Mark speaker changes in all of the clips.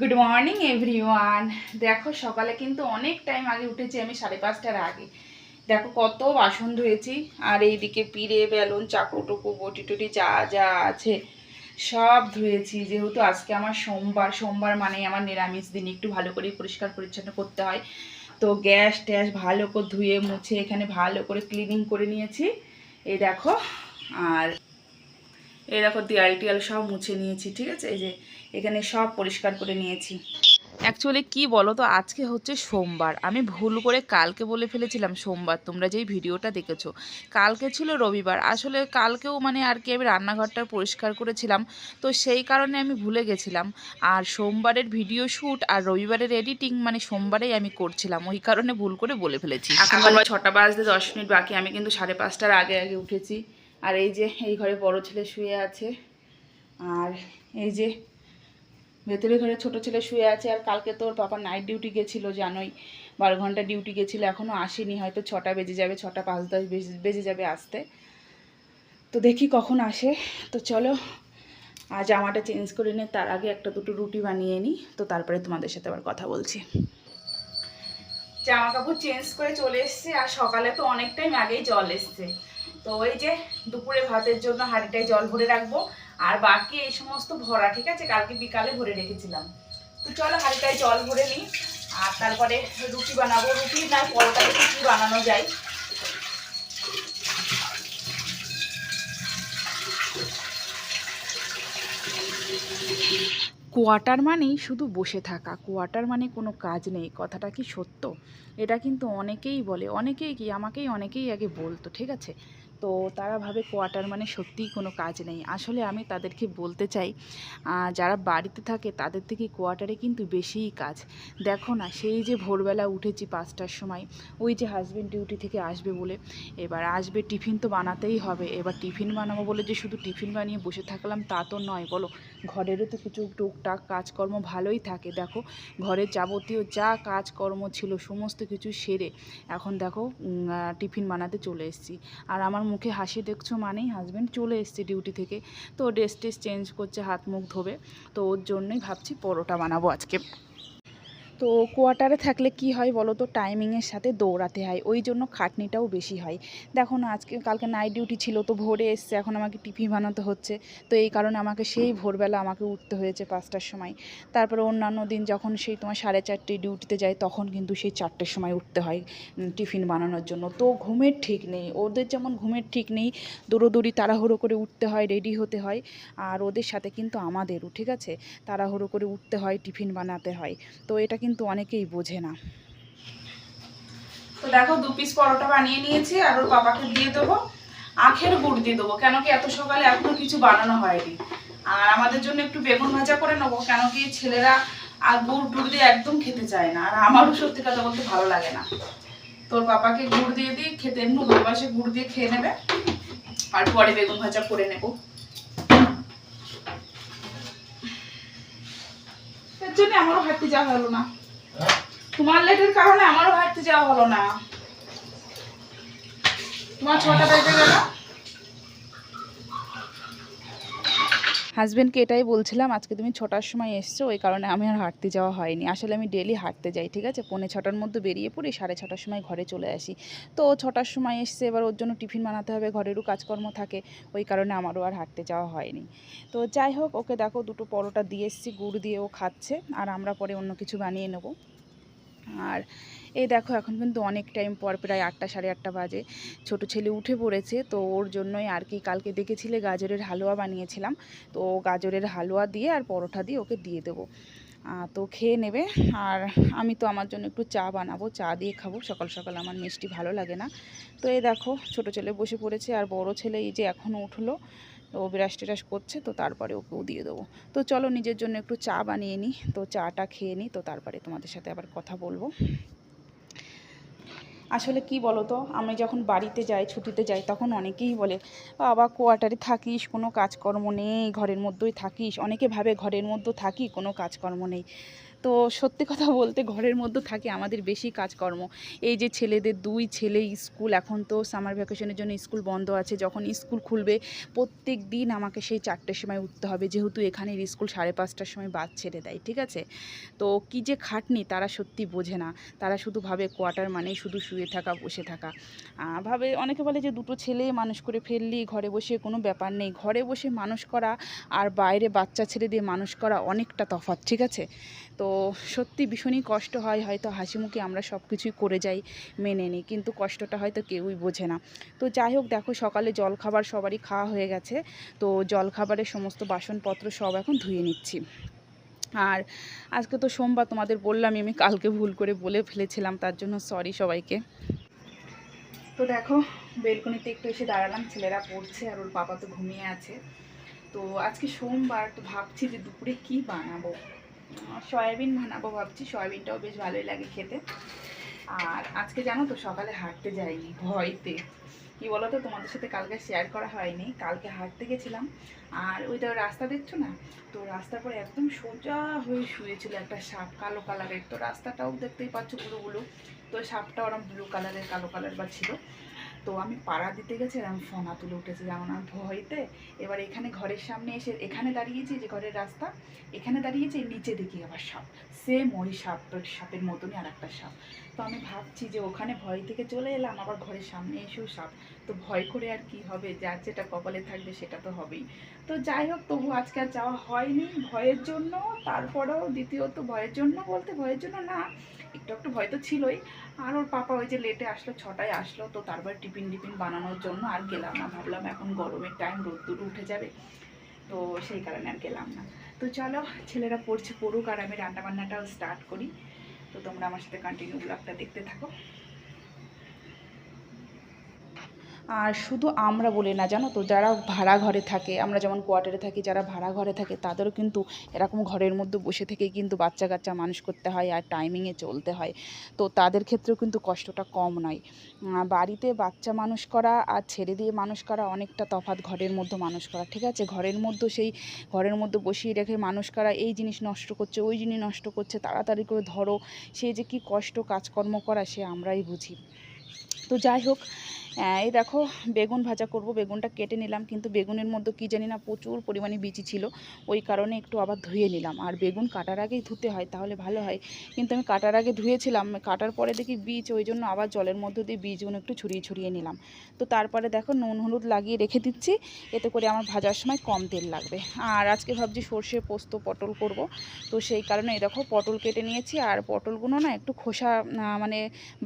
Speaker 1: Good morning everyone দেখো, সকালে কিন্তু অনেক টাইম আগে উঠেছি আমি সাড়ে পাঁচটার আগে। দেখো, কত বাসন ধুয়েছি। আর এইদিকে পিড়ে, বেলুন, চাকু টুকু, বটি টুটি, যা যা আছে, সব ধুয়েছি। যেহেতু আজকে আমার সোমবার সোমবার মানে আমার নিরামিষ দিন। একটু ভালো করে পরিষ্কার পরিচ্ছন্ন করতে হয়। তো গ্যাস ট্যাস ভালো করে ধুয়ে, মুছে, এখানে ভালো করে ক্লিনিং করে নিয়েছি। এই দেখো, আর এই দেখো দেয়াল টিয়াল সব মুছে নিয়েছি, ঠিক আছে? এই যে এখানে সব পরিষ্কার করে নিয়েছি। অ্যাকচুয়ালি কি বলো তো আজকে হচ্ছে সোমবার। আমি ভুল করে কালকে বলে ফেলেছিলাম সোমবার। তোমরা যেই ভিডিওটা দেখেছ, কালকে ছিল রবিবার। আসলে কালকেও মানে আর কি আমি রান্নাঘরটা পরিষ্কার করেছিলাম। তো সেই কারণে আমি ভুলে গেছিলাম। আর সোমবারের ভিডিও শ্যুট আর রবিবারের এডিটিং মানে সোমবারেই আমি করছিলাম। ওই কারণে ভুল করে বলে ফেলেছি। এখন ছটা বাজতে দশ মিনিট বাকি। আমি কিন্তু সাড়ে পাঁচটার আগে আগে উঠেছি। আর এই যে এই ঘরে বড় ছেলে শুয়ে আছে। আর এই যে ভেতরে ঘরে ছোট ছেলে শুয়ে আছে। আর কালকে তোর পাপা নাইট ডিউটি গেছিল, জানোই। বারো ঘণ্টা ডিউটি গেছিল এখনও আসেনি। হয়তো ছটা বেজে যাবে, ছটা পাঁচ দশ বেজে যাবে আসতে। তো দেখি কখন আসে। তো চলো আর জামাটা চেঞ্জ করে নিয়ে তার আগে একটা দুটো রুটি বানিয়ে নিই তো তারপরে তোমাদের সাথে আবার কথা বলছি। জামা কাপড় চেঞ্জ করে চলে এসছে, আর সকালে তো অনেক টাইম আগেই জল এসছে। তো ওই যে দুপুরে ভাতের জন্য হাঁড়িটায় জল ভরে রাখব, আর বাকি এই সমস্ত ভরা, ঠিক আছে? কালকে বিকালে ভরে রেখেছিলাম। তো চলো হাঁড়িটায় জল ভরে নিই, আর তারপরে রুটি বানাবো। রুটি না, পরোটা কী বানানো যায়? কোয়ার্টার মানেই শুধু বসে থাকা। কোয়ার্টার মানে কোনো কাজ নেই, কথাটা কি সত্য? এটা কিন্তু অনেকেই বলে, অনেকেই কি আমাকেই অনেকেই আগে বলতো, ঠিক আছে? তো তারা ভাবে কোয়ার্টার মানে সত্যিই কোনো কাজ নেই। আসলে আমি তাদেরকে বলতে চাই যারা বাড়িতে থাকে তাদের থেকে কোয়ার্টারে কিন্তু বেশিই কাজ। দেখো না, সেই যে ভোরবেলা উঠেছি পাঁচটার সময়, ওই যে হাজব্যান্ড ডিউটি থেকে আসবে বলে, এবার আসবে টিফিন তো বানাতেই হবে, এবার টিফিন বানাবো বলে যে শুধু টিফিন বানিয়ে বসে থাকলাম তা তো নয়, বলো। ঘরেরও তো কিছু টুকটাক কাজকর্ম ভালোই থাকে, দেখো। ঘরের যাবতীয় যা কাজকর্ম ছিল সমস্ত কিছু সেরে, এখন দেখো টিফিন বানাতে চলে এসেছি। আর আমার মুখে হাসি দেখছ মানেই হাজব্যান্ড চলে এসছে ডিউটি থেকে। তো ড্রেস টেস চেঞ্জ করছে, হাত মুখ ধোবে। তো ওর জন্যই ভাবছি পরোটা বানাবো আজকে। তো কোয়ার্টারে থাকলে কি হয় বলো তো? টাইমিংয়ের সাথে দৌড়াতে হয়। ওই জন্য খাটনিটাও বেশি হয়। দেখো না, আজকে কালকে নাইট ডিউটি ছিল তো ভোরে এসছে, এখন আমাকে টিফিন বানাতে হচ্ছে। তো এই কারণে আমাকে সেই ভোরবেলা আমাকে উঠতে হয়েছে পাঁচটার সময়। তারপরে অন্যান্য দিন যখন সেই তোমার সাড়ে চারটে ডিউটিতে যায়, তখন কিন্তু সেই চারটের সময় উঠতে হয় টিফিন বানানোর জন্য। তো ঘুমের ঠিক নেই। ওদের যেমন ঘুমের ঠিক নেই, দৌড়োদৌড়ি তাড়াহুড়ো করে উঠতে হয় রেডি হতে হয়। আর ওদের সাথে কিন্তু আমাদেরও, ঠিক আছে? তাড়াহুড়ো করে উঠতে হয়, টিফিন বানাতে হয়। তো এটা কিন্তু অনেকেই বোঝে না। তো দেখো, দু পিস পরোটা বানিয়ে নিয়েছি, আর ওর বাবাকে দিয়ে দেবো। আখের গুড় দিয়ে দেবো, কেন কি এত সকালে এখনও কিছু বানানো হয়নি। আর আমাদের জন্য একটু বেগুন ভাজা করে নেব, কেন কি ছেলেরা আর গুড় টুড় দিয়ে একদম খেতে চায় না, আর আমারও সত্যি কথা বলতে ভালো লাগে না। তোর বাবাকে গুড় দিয়ে দিয়ে খেতে এমনি ভালোবাসে, গুড় দিয়ে খেয়ে নেবে, আর পরে বেগুন ভাজা করে নেব। এর জন্য আমারও হাঁটতে যাওয়া হলো না। তোমার লেটের কারণে আমারও হাঁটতে যাওয়া হলো না। তোমার ছটা বেজে গেল। হাজব্যান্ডকে এটাই বলছিলাম, আজকে তুমি ছটার সময় এসছো, ওই কারণে আমি আর হাঁটতে যাওয়া হয়নি। আসলে আমি ডেলি হাঁটতে যাই, ঠিক আছে? পৌনে ছটার মধ্যে বেরিয়ে পড়ি, সাড়ে ছটার সময় ঘরে চলে আসি। তো ও ছটার সময় এসছে, এবার ওর জন্য টিফিন বানাতে হবে, ঘরেরও কাজকর্ম থাকে, ওই কারণে আমারও আর হাঁটতে যাওয়া হয়নি। তো যাই হোক, ওকে দেখো, দুটো পরোটা দিয়ে এসছি, গুড় দিয়ে ও খাচ্ছে, আর আমরা পরে অন্য কিছু বানিয়ে নেব। আর এই দেখো এখন কিন্তু অনেক টাইম পর প্রায় আটটা, সাড়ে আটটা বাজে। ছোট ছেলে উঠে পড়েছে, তো ওর জন্যই আর কি কালকে দেখেছিলে গাজরের হালুয়া বানিয়েছিলাম। তো গাজরের হালুয়া দিয়ে আর পরোটা দিয়ে ওকে দিয়ে দেবো। তো খেয়ে নেবে। আর আমি তো আমার জন্য একটু চা বানাবো, চা দিয়ে খাব। সকাল সকাল আমার মিষ্টি ভালো লাগে না। তো এই দেখো, ছোট ছেলে বসে পড়েছে আর বড় ছেলে এই যে এখনও উঠল। ও বিরাস টিরাস করছে, তো তারপরে ওকেও দিয়ে দেবো। তো চলো নিজের জন্য একটু চা বানিয়ে নিই তো চাটা খেয়ে নিই তো তারপরে তোমাদের সাথে আবার কথা বলব। আসলে কি বলো তো আমি যখন বাড়িতে যাই, ছুটিতে যাই, তখন অনেকেই বলে, বাবা, কোয়ার্টারে থাকিস, কোনো কাজকর্ম নেই, ঘরের মধ্যেই থাকিস। অনেকে ভাবে ঘরের মধ্যে থাকি, কোনো কাজকর্ম নেই। তো সত্যি কথা বলতে ঘরের মধ্যে থাকে আমাদের বেশি কাজকর্ম। এই যে ছেলেদের দুই ছেলে স্কুল, এখন তো সামার ভ্যাকেশনের জন্য স্কুল বন্ধ আছে। যখন স্কুল খুলবে প্রত্যেক দিন আমাকে সেই চারটের সময় উঠতে হবে। যেহেতু এখানের স্কুল সাড়ে পাঁচটার সময় বাদ ছেড়ে দেয়, ঠিক আছে? তো কি যে খাটনি, তারা সত্যি বোঝে না। তারা শুধু ভাবে কোয়ার্টার মানেই শুধু শুয়ে থাকা, বসে থাকা। ভাবে অনেকে বলে যে দুটো ছেলে মানুষ করে ফেললি, ঘরে বসে কোনো ব্যাপার নেই। ঘরে বসে মানুষ করা আর বাইরে বাচ্চা ছেলে দিয়ে মানুষ করা অনেকটা তফাৎ, ঠিক আছে? তো সত্যি ভীষণই কষ্ট হয়, হয়তো হাসি মুখে আমরা সব কিছুই করে যাই, মেনে নিই, কিন্তু কষ্টটা হয়তো কেউই বোঝে না। তো যাই হোক, দেখো সকালে জল খাবার সবারই খাওয়া হয়ে গেছে, তো জল খাবারের সমস্ত বাসনপত্র সব এখন ধুয়ে নিচ্ছি। আর আজকে তো সোমবার, তোমাদের বললাম আমি কালকে ভুল করে বলে ফেলেছিলাম, তার জন্য সরি সবাইকে। তো দেখো, বেলকনিতে একটু এসে দাঁড়ালাম, ছেলেরা পড়ছে আর ওর বাবা তো ঘুমিয়ে আছে। তো আজকে সোমবার, তো ভাবছি যে দুপুরে কি বানাবো? সয়াবিন বানাবো ভাবছি, সয়াবিনটাও বেশ ভালোই লাগে খেতে। আর আজকে জানো তো, সকালে হাঁটতে যাইনি, ভয়তে। কি বলো তো তোমাদের সাথে কালকে শেয়ার করা হয়নি, কালকে হাঁটতে গেছিলাম। আর ওইটা রাস্তা দেখছ না? তো রাস্তার পরে একদম সোজা হয়ে শুয়েছিল একটা সাপ, কালো কালারের তো রাস্তাটাও দেখতেই পাচ্ছ পুরো ব্লু তো সাপটা ওরম ব্লু কালারের কালো কালার বা ছিল। তো আমি পাড়া দিতে গেছি আর আমি ফোনা তুলে উঠেছি যেমন আমার ভয়তে। এবার এখানে ঘরের সামনে এসে, এখানে দাঁড়িয়েছি, যে ঘরের রাস্তা, এখানে দাঁড়িয়েছি নিচে দেখি আবার সাপ। সেম ওই সাপ সাপের মতনই আর একটা সাপ। তো আমি ভাবছি যে ওখানে ভয় থেকে চলে এলাম, আবার ঘরের সামনে এসেও সাপ। তো ভয় করে আর কি হবে? যার যেটা কপালে থাকবে সেটা তো হবেই। তো যাই হোক, তবু আজকে আর যাওয়া হয়নি ভয়ের জন্য। তারপরেও দ্বিতীয়ত ভয়ের জন্য বলতে ভয়ের জন্য না। একটু একটু ভয় তো ছিলই। আর ওর পাপা ওই যে লেটে আসলো, ছটায় আসলো, তো তারপর টিফিন টিফিন বানানোর জন্য আর গেলাম না। ভাবলাম এখন গরমের টাইম রোদ্দুর উঠে যাবে, তো সেই কারণে আর গেলাম না। তো চলো, ছেলেরা পড়ছে পড়ুক আর আমি রান্নাবান্নাটাও স্টার্ট করি। তো তোমরা আমার সাথে কন্টিনিউ ব্লগটা দেখতে থাকো। আর শুধু আমরা বলি না, জানো তো, যারা ভাড়া ঘরে থাকে, আমরা যেমন কোয়ার্টারে থাকি, যারা ভাড়া ঘরে থাকে, তাদেরও কিন্তু এরকম ঘরের মধ্যে বসে থেকে কিন্তু বাচ্চা কাচ্চা মানুষ করতে হয় আর টাইমিংয়ে চলতে হয়। তো তাদের ক্ষেত্রেও কিন্তু কষ্টটা কম নয়। বাড়িতে বাচ্চা মানুষ করা আর ছেড়ে দিয়ে মানুষ করা অনেকটা তফাৎ ঘরের মধ্যে মানুষ করা, ঠিক আছে? ঘরের মধ্যে সেই, ঘরের মধ্যে বসিয়ে রেখে মানুষ করা, এই জিনিস নষ্ট করছে, ওই জিনিস নষ্ট করছে, তাড়াতাড়ি করে ধরো, সে যে কি কষ্ট কাজকর্ম করা, সে আমরাই বুঝি। তো যাই হোক এই দেখো বেগুন ভাজা করব, বেগুনটা কেটে নিলাম, কিন্তু বেগুনের মধ্যে কি জানি না প্রচুর পরিমাণে বিচি ছিল, ওই কারণে একটু আবার ধুয়ে নিলাম। আর বেগুন কাটার আগেই ধুতে হয়, তাহলে ভালো হয়। কিন্তু আমি কাটার আগে ধুয়েছিলাম, কাটার পরে দেখি বীজ, ওই জন্য আবার জলের মধ্যে দিয়ে বীজগুলো একটু ছড়িয়ে ছড়িয়ে নিলাম। তো তারপরে দেখো নুন, হলুদ লাগিয়ে রেখে দিচ্ছি, এতে করে আমার ভাজার সময় কম তেল লাগবে। আর আজকে ভাবছি সর্ষে পোস্ত, পটল করব, তো সেই কারণে এই দেখো পটল কেটে নিয়েছি, আর পটলগুলো না একটু খোসা মানে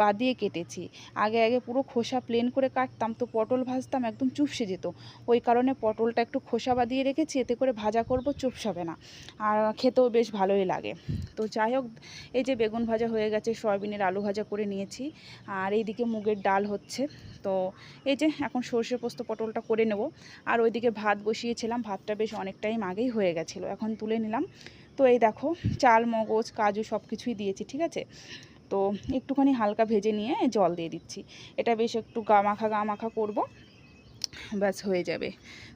Speaker 1: বাদ দিয়ে কেটেছি। আগে আগে পুরো খোসা প্লেন করে কাটতাম, তো পটল ভাজতাম, একদম চুপসে যেত। ওই কারণে পটলটা একটু খোসা বাদিয়ে রেখেছি, এতে করে ভাজা করব, চুপসাবে না। আর খেতেও বেশ ভালোই লাগে। তো যাই হোক, এই যে বেগুন ভাজা হয়ে গেছে, সয়াবিনের আলু ভাজা করে নিয়েছি, আর এইদিকে মুগের ডাল হচ্ছে। তো এই যে এখন সর্ষে পোস্ত পটলটা করে নেব। আর ওইদিকে ভাত বসিয়েছিলাম, ভাতটা বেশ অনেক টাইম আগেই হয়ে গেছিল, এখন তুলে নিলাম। তো এই দেখো, চাল, মগজ, কাজু সব কিছুই দিয়েছি, ঠিক আছে? তো একটুখানি হালকা ভেজে নিয়ে জল দিয়ে দিচ্ছি। এটা বেশ একটু গা মাখা গা মাখা করব, ব্যাস হয়ে যাবে।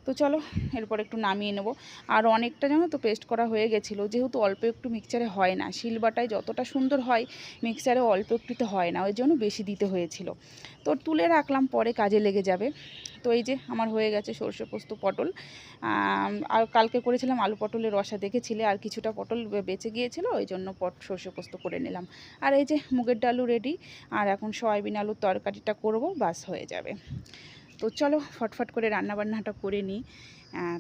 Speaker 1: তো চলো, এরপর একটু নামিয়ে নেব। আর অনেকটা জানো তো পেস্ট করা হয়ে গেছিল, যেহেতু অল্প একটু মিক্সচারে হয় না, শিলবাটায় যতটা সুন্দর হয় মিক্সচারে অল্প একটুতে হয় না, ওই জন্য বেশি দিতে হয়েছিল। তো তুলে রাখলাম, পরে কাজে লেগে যাবে। তো এই যে আমার হয়ে গেছে সর্ষে পোস্ত পটল। আর কালকে করেছিলাম আলু পটলের রসা দেখেছিলে, আর কিছুটা পটল বেঁচে গিয়েছিল, ওই জন্য পট সর্ষে পোস্ত করে নিলাম। আর এই যে মুগের ডালু রেডি আর এখন সয়াবিন আলুর তরকারিটা করব, বাস হয়ে যাবে। তো চলো ফটফট করে রান্নাবান্নাটা করে নিই।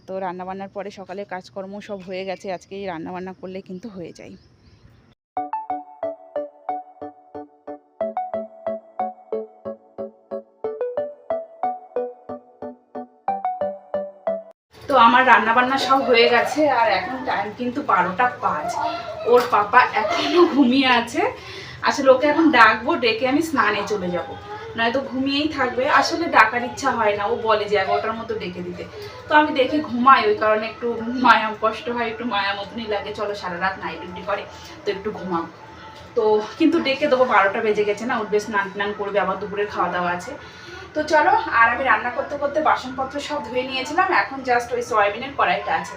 Speaker 1: তো রান্নাবান্নার পরে সকালে কাজকর্ম সব হয়ে গেছে, আজকে এই রান্নাবান্না করলে কিন্তু হয়ে যায়। তো আমার রান্নাবান্না সব হয়ে গেছে, আর এখন টাইম কিন্তু বারোটা পাঁচ। ওর পাপা এখনও ঘুমিয়ে আছে। আসলে ওকে এখন ডাকবো, ডেকে আমি স্নানে চলে যাব। নয়তো ঘুমিয়েই থাকবে। আসলে ডাকার ইচ্ছা হয় না, ও বলে যে এগারোটার মতো ডেকে দিতে। তো আমি দেখে ঘুমাই, ওই কারণে একটু মায়া কষ্ট হয়, একটু মায়া মতনই লাগে। চলো সারা রাত নাইট ডিউটি করে, তো একটু ঘুমাও। তো কিন্তু ডেকে দেবো, বারোটা বেজে গেছে না, উঠবে স্নান টান করবে, আবার দুপুরের খাওয়া দাওয়া আছে। তো চলো, আর আমি রান্না করতে করতে বাসনপত্র সব ধুয়ে নিয়েছিলাম, এখন জাস্ট ওই সয়াবিনের কড়াইটা আছে।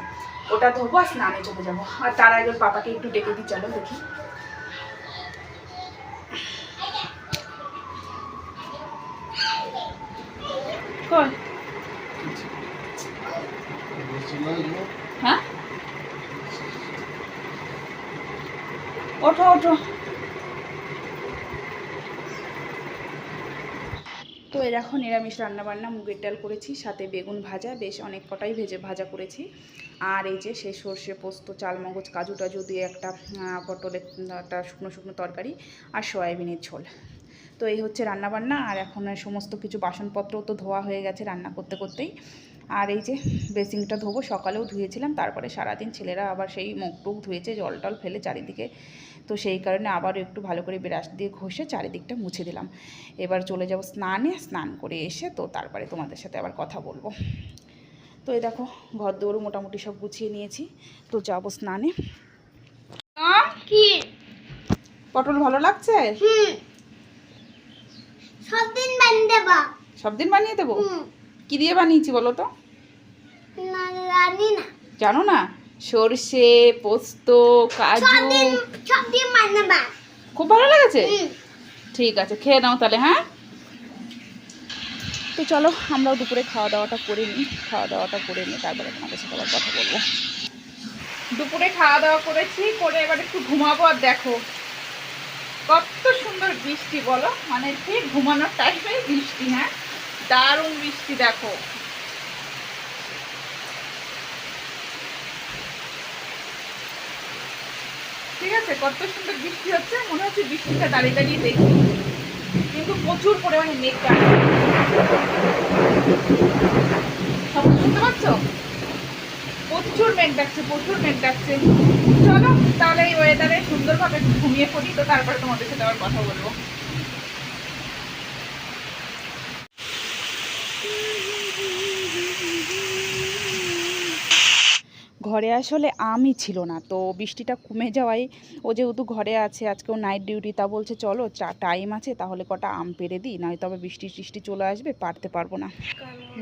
Speaker 1: ওটা ধোবো আর স্নানে চলে যাব। আর তার আগে পাপাকে একটু ডেকে দিই, চলো দেখি। হ্যাঁ? ওঠো ওঠো। এর এখন নিরামিষ রান্নাবান্না, মুগের ডাল করেছি, সাথে বেগুন ভাজা, বেশ অনেক কটাই ভেজে ভাজা করেছি। আর এই যে সে সর্ষে পোস্ত, চালমগজ, কাজু টাজু দিয়ে একটা পটলের, একটা শুকনো শুকনো তরকারি আর সয়াবিনের ঝোল। তো এই হচ্ছে রান্নাবান্না, আর এখন সমস্ত কিছু বাসনপত্রও তো ধোয়া হয়ে গেছে রান্না করতে করতেই। আর এই যে বেসিংটা ধোবো সকালেও ধুয়েছিলাম তারপরে সারাদিন ছেলেরা আবার সেই মুখ টুক ধুয়েছে জল টল ফেলে চারিদিকে। তো সেই কারণে আবার একটু ভালো করে ব্রাশ দিয়ে ঘষে চারিদিকটা মুছে দিলাম। এবার চলে যাব স্নানে স্নান করে এসে তো তারপরে তোমাদের সাথে আবার কথা বলব। তো এই দেখো ঘর দৌড়ও মোটামুটি সব গুছিয়ে নিয়েছি। তো যাব স্নানে। পটল ভালো লাগছে?
Speaker 2: সব দিন বানিয়ে দেবা।
Speaker 1: সব দিন বানিয়ে দেবো?
Speaker 2: হুম।
Speaker 1: কি দিয়ে বানিয়েছি বলো তো?
Speaker 2: জানি না
Speaker 1: জানো না সর্ষে পোস্ত কাজু। খুব ভালো লেগেছে? ঠিক আছে খেয়ে নাও তাহলে হ্যাঁ? তো চলো আমরাও দুপুরে খাওয়া দাওয়াটা করে নিই। খাওয়া দাওয়াটা করে নিই তারপরে তোমাদের সাথে আবার কথা বলব। দুপুরে খাওয়া দাওয়া করেছি করে এবার একটু ঘুমাবো আর দেখো। কত সুন্দর বৃষ্টি বলো? মানে ঠিক ঘুমানোর টাইমে বৃষ্টি হ্যাঁ? দারুণ বৃষ্টি দেখো। ঠিক আছে? কত সুন্দর বৃষ্টি হচ্ছে, মনে হচ্ছে বৃষ্টিটা দাঁড়িয়ে দাঁড়িয়ে দেখি কিন্তু প্রচুর পরিমাণে মেঘ সব শুনতে পাচ্ছ? প্রচুর মেঘ ডাকছে, প্রচুর মেঘ ডাকছে। চলো, তাহলে এই ওয়েদারে সুন্দরভাবে ঘুমিয়ে পড়ি, তো তারপরে তোমাদের সাথে আবার কথা বলব। ঘরে আসলে আমই ছিল না। তো বৃষ্টিটা কমে যাওয়ায় ও যেহেতু ঘরে আছে আজকেও নাইট ডিউটি তা বলছে, চলো টাইম আছে, তাহলে কটা আম পেরে দিই নয়তো আবার বৃষ্টি টিষ্টি চলে আসবে, পারতে পারব না।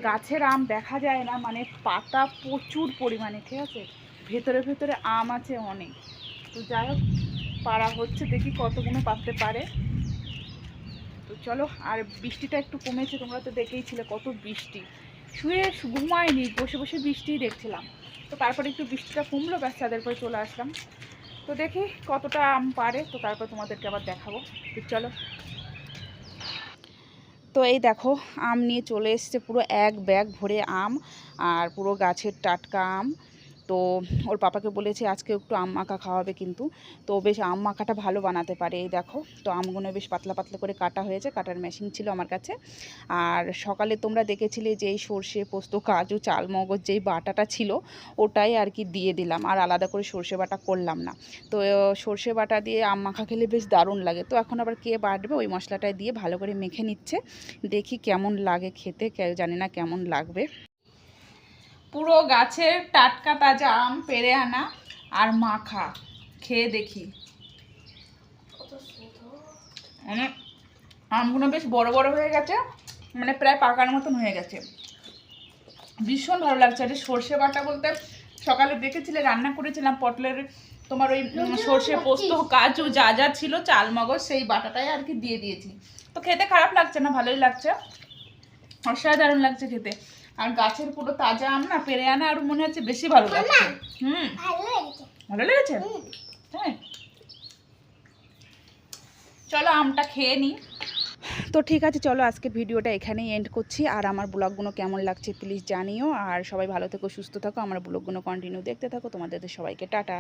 Speaker 1: গাছের আম দেখা যায় না মানে পাতা প্রচুর পরিমাণে, ঠিক আছে? ভেতরে ভেতরে আম আছে অনেক। তো যাই হোক, পাড়া হচ্ছে, দেখি কতগুলো পারতে পারে। তো চলো, আর বৃষ্টিটা একটু কমেছে, তোমরা তো দেখেই দেখেইছিলে কত বৃষ্টি। শুয়ে ঘুমায়নি, বসে বসে বৃষ্টি দেখছিলাম। তো তারপরে একটু বৃষ্টিটা কমলো, ব্যাস চাঁদের পরে চলে আসলাম। তো দেখি কতটা আম পারে, তো তারপর তোমাদেরকে আবার দেখাবো। চলো। তো এই দেখো, আম নিয়ে চলে এসছে পুরো এক ব্যাগ ভরে আম, আর পুরো গাছের টাটকা আম। তো ওর পাপাকে বলেছে, আজকে একটু আম মাখা খাওয়াবে কিন্তু। তো বেশ আম মাখাটা ভালো বানাতে পারে, এই দেখো। তো আমগুলো বেশ পাতলা পাতলা করে কাটা হয়েছে, কাটার মেশিন ছিল আমার কাছে। আর সকালে তোমরা দেখেছিলে যে এই সর্ষে পোস্ত, কাজু চাল মগজ যেই বাটাটা ছিল, ওটাই আর কি দিয়ে দিলাম। আর আলাদা করে সর্ষে বাটা করলাম না। তো সর্ষে বাটা দিয়ে আম মাখা খেলে বেশ দারুণ লাগে। তো এখন আবার কে বাটবে? ওই মশলাটায় দিয়ে ভালো করে মেখে নিচ্ছে। দেখি কেমন লাগে খেতে জানি না কেমন লাগবে। পুরো গাছের টাটকা তাজা আম পেরে আনা আর মাখা। খেয়ে দেখি। মানে আমগুলো বেশ বড় বড় হয়ে গেছে মানে প্রায় পাকার মতন হয়ে গেছে। ভীষণ ভালো লাগছে। আর সর্ষে বাটা বলতে সকালে দেখেছিলে রান্না করেছিলাম পটলের তোমার ওই সর্ষে পোস্ত কাজু যা যা ছিল চাল মগজ সেই বাটাটাই আর কি দিয়ে দিয়েছি। তো খেতে খারাপ লাগছে না ভালোই লাগছে। অসাধারণ লাগছে খেতে। আর গাছের পুরো তাজা আম না পেরে আনা আর মনে হচ্ছে বেশি ভালো লাগছে। হুম।
Speaker 2: ভালো লেগেছে।
Speaker 1: হ্যাঁ চলো আমটা খেয়ে নিই তো ঠিক আছে চলো আজকে ভিডিওটা এখানেই এন্ড করছি। আর আমার ব্লগগুলো কেমন লাগছে প্লিজ জানিও। আর সবাই ভালো থেকো সুস্থ থাকো। আমার ব্লগগুলো কন্টিনিউ দেখতে থাকো। তোমাদের সবাইকে টাটা।